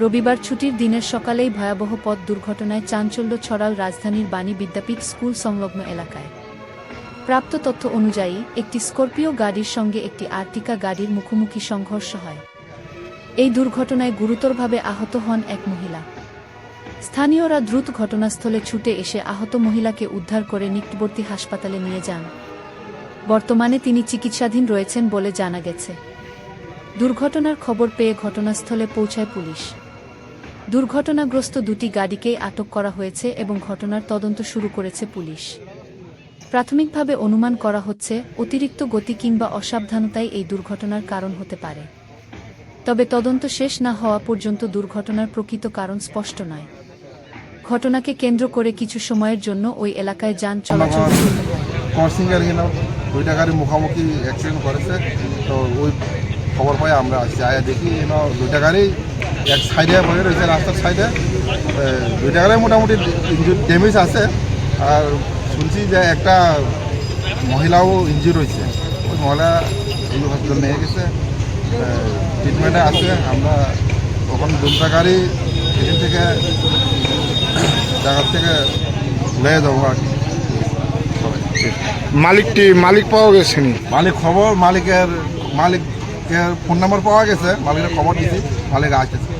রবিবার ছুটির দিনের সকালেই ভয়াবহ পথ দুর্ঘটনায় চাঞ্চল্য ছড়াল রাজধানীর বাণী বিদ্যাপীঠ স্কুল সংলগ্ন এলাকায়। প্রাপ্ত তথ্য অনুযায়ী, একটি স্করপিও গাড়ির সঙ্গে একটি আর্টিকা গাড়ির মুখোমুখি সংঘর্ষ হয়। এই দুর্ঘটনায় গুরুতরভাবে আহত হন এক মহিলা। স্থানীয়রা দ্রুত ঘটনাস্থলে ছুটে এসে আহত মহিলাকে উদ্ধার করে নিকটবর্তী হাসপাতালে নিয়ে যান। বর্তমানে তিনি চিকিৎসাধীন রয়েছেন বলে জানা গেছে। দুর্ঘটনার খবর পেয়ে ঘটনাস্থলে পৌঁছায় পুলিশ। দুর্ঘটনাগ্রস্ত দুটি গাড়িকেই আটক করা হয়েছে এবং ঘটনার তদন্ত শুরু করেছে পুলিশ। প্রাথমিকভাবে অনুমান করা হচ্ছে অতিরিক্ত গতি কিংবা অসাবধানতাই এই দুর্ঘটনার কারণ হতে পারে। তবে তদন্ত শেষ না হওয়া পর্যন্ত দুর্ঘটনার প্রকৃত কারণ স্পষ্ট নয়। ঘটনাকে কেন্দ্র করে কিছু সময়ের জন্য ওই এলাকায় যান চলাচল দুইটা গাড়ি মুখোমুখি অ্যাক্সিডেন্ট করেছে তো ওই খবর পাই আমরা আসছি আয়া দেখি দুইটা গাড়ি এক সাইডে পড়ে রয়েছে রাস্তার সাইডে। দুইটা গাড়ি মোটামুটি ইঞ্জুর ড্যামেজ আছে। আর শুনছি যে একটা মহিলাও ইঞ্জুর হয়েছে। ওই মহিলা এই হসপিটাল নিয়ে গেছে। ট্রিটমেন্টে আছে। আমরা ওখানে দুটা গাড়ি এখান থেকে জায়গার থেকে লয়ে যাব আর কি। মালিকটি মালিক পাওয়া গেছে মালিক খবর মালিকের মালিকের ফোন নাম্বার পাওয়া গেছে। মালিকের খবর দিছি। মালিক আসতেছে